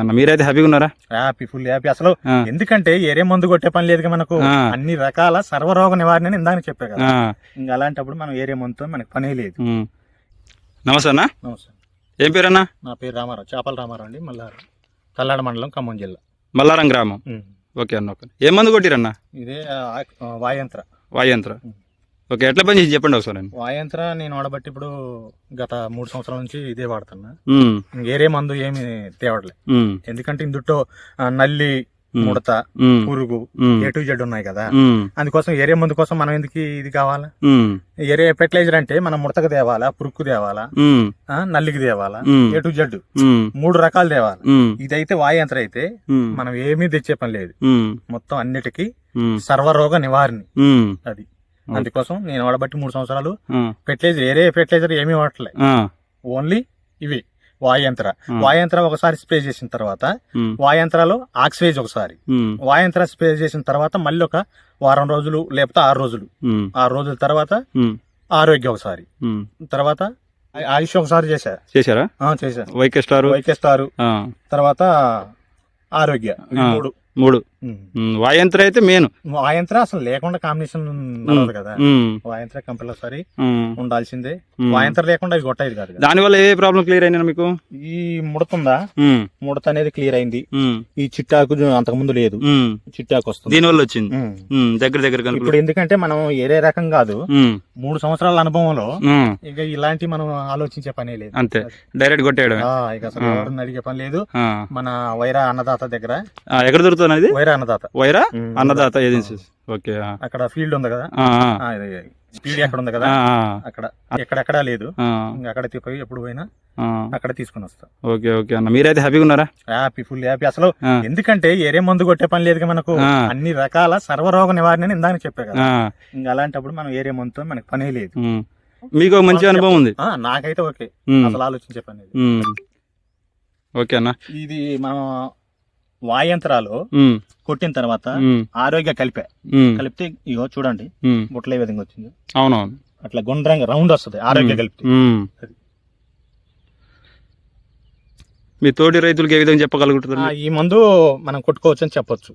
అన్న. మీరైతే హ్యాపీగా ఉన్నారా? హ్యాపీ ఫుల్ హ్యాపీ అసలు ఎందుకంటే ఏరే మందు కొట్టే పని లేదు మనకు. అన్ని రకాల సర్వరోగ నివారణ అని ఇందాక చెప్పా కదా ఇంకా అలాంటప్పుడు మనం ఏరే మందుతో మనకు పనే లేదు. నమస్తే అన్న. నమస్తే. ఏం పేరన్నా? నా పేరు రామారావు. చేపల రామారావు అండి మళ్ళా కల్లాడ మండలం ఖమ్మం జిల్లా. మల్లారం గ్రామం. ఓకే అన్న ఓకే ఏం మందు కొట్టిరన్న? ఇదే వాయంత్ర. వాయంత్ర. ఓకే ఎట్లా పని చేసి చెప్పండి ఒకసారి వాయంత్ర నేను వాడబట్టి ఇప్పుడు గత మూడు సంవత్సరాల నుంచి ఇదే వాడుతున్నా. ఏరే మందు ఏమి తేవట్లే. ఉమ్, ఎందుకంటే ఇందుట్లో ఆ, నల్లి ముడత పురుగు ఉమ్, ఏ టు జెడ్ ఉన్నాయి కదా. అందుకోసం ఏరే మందు కోసం మనం ఎందుకు ఇది కావాలా? ఉమ్, ఏరే ఫెర్టిలైజర్ అంటే మనం ముడతకు తేవాలా పురుక్కు తేవాలా నల్లికి తేవాలా ఉమ్, ఏ టు జెడ్ మూడు రకాలు తేవాలి. ఇదైతే వాయంత్ర అయితే మనం ఏమీ తెచ్చే పని లేదు. మొత్తం అన్నిటికీ సర్వరోగ నివారణ. అది. అందుకోసం నేను వాడబట్టి మూడు సంవత్సరాలు ఫెర్టిలైజర్ ఏరే ఫెర్టిలైజర్ ఏమీ వాడలే ఓన్లీ ఇవి వాయంత్ర. వాయంత్ర ఒకసారి స్ప్రే చేసిన తర్వాత వాయంత్రాలో ఆక్సివేజ్ ఒకసారి. వాయంత్ర స్ప్రే చేసిన తర్వాత మళ్ళీ ఒక వారం రోజులు లేకపోతే ఆరు రోజులు. ఆరు రోజుల తర్వాత ఆరోగ్య ఒకసారి. తర్వాత ఆయుష్ ఒకసారి చేశా. చేశారా? ఆ, చేశా. YK star? YK star. ఆ, తర్వాత ఆరోగ్య. మూడు. మూడు. వాయంత్ర అయితే మెయిన్. వాయంత్ర అసలు లేకుండా కాంబినేషన్ కదా. వాయంత్ర కంపల్సరీ ఉండాల్సిందే. వాయంత్ర లేకుండా ఇవి కొట్టేది కాదు కదా. దానివల్ల ఏ ప్రాబ్లం క్లియర్ అయినా మీకు? ఈ ముడతుందా? ముడత అనేది క్లియర్ అయింది. ఈ చిట్టాకు అంతకు ముందు లేదు. చిట్టాకు వస్తుంది. దీనివల్ల వచ్చింది. ఉమ్. ఉమ్, దగ్గర దగ్గర ఇప్పుడు ఎందుకంటే మనం ఏరే రకం కాదు. మూడు సంవత్సరాల అనుభవంలో ఇక ఇలాంటి మనం ఆలోచించే పనే లేదు. అంతే. డైరెక్ట్ కొట్టేయడం ఆ, ఇక అసలు అడిగే పని లేదు. మన వైరా అన్నదాత దగ్గర ఎక్కడ దొరుకుతుంది? ఇది? వైరా అన్నదాత. వైరా. అన్నదాత ఏజెన్సీస్. ఓకే అక్కడ ఫీల్డ్ ఉంది కదా? ఫీల్డ్ ఎక్కడ ఉంది కదా? అక్కడ. ఎక్కడెక్కడా లేదు. అక్కడ పోయి ఎప్పుడు పోయినా. అక్కడ తీసుకుని వస్తాం. ఓకే ఓకే అన్న. మీరైతే హ్యాపీగా ఉన్నారా? Happy full happy. అసలు ఎందుకంటే ఏరే మందు కొట్టే పని లేదు మనకు. అన్ని రకాల సర్వరోగ నివారణ ఇందాక చెప్పా కదా. ఇంకా అలాంటప్పుడు మనం ఏరే మందుతో మనకి పనే లేదు. మీకు మంచి అనుభవం ఉంది. నాకైతే ఓకే. అసలు ఆలోచించే పని. ఓకే అన్న. ఇది మనం వాయంత్రాలు కొట్టిన తర్వాత ఆరోగ్య కలిపే. కలిపితే ఇగో చూడండి. బుట్టలు ఏ విధంగా వచ్చింది. అవునవును. అట్లా గుండ్రంగా రౌండ్ వస్తుంది ఆరోగ్య కలిపితే. మీ తోటి రైతులకు ఏ విధంగా చెప్పగలుగుతారు? ఆ, ఈ మందు మనం కొట్టుకోవచ్చు అని చెప్పొచ్చు.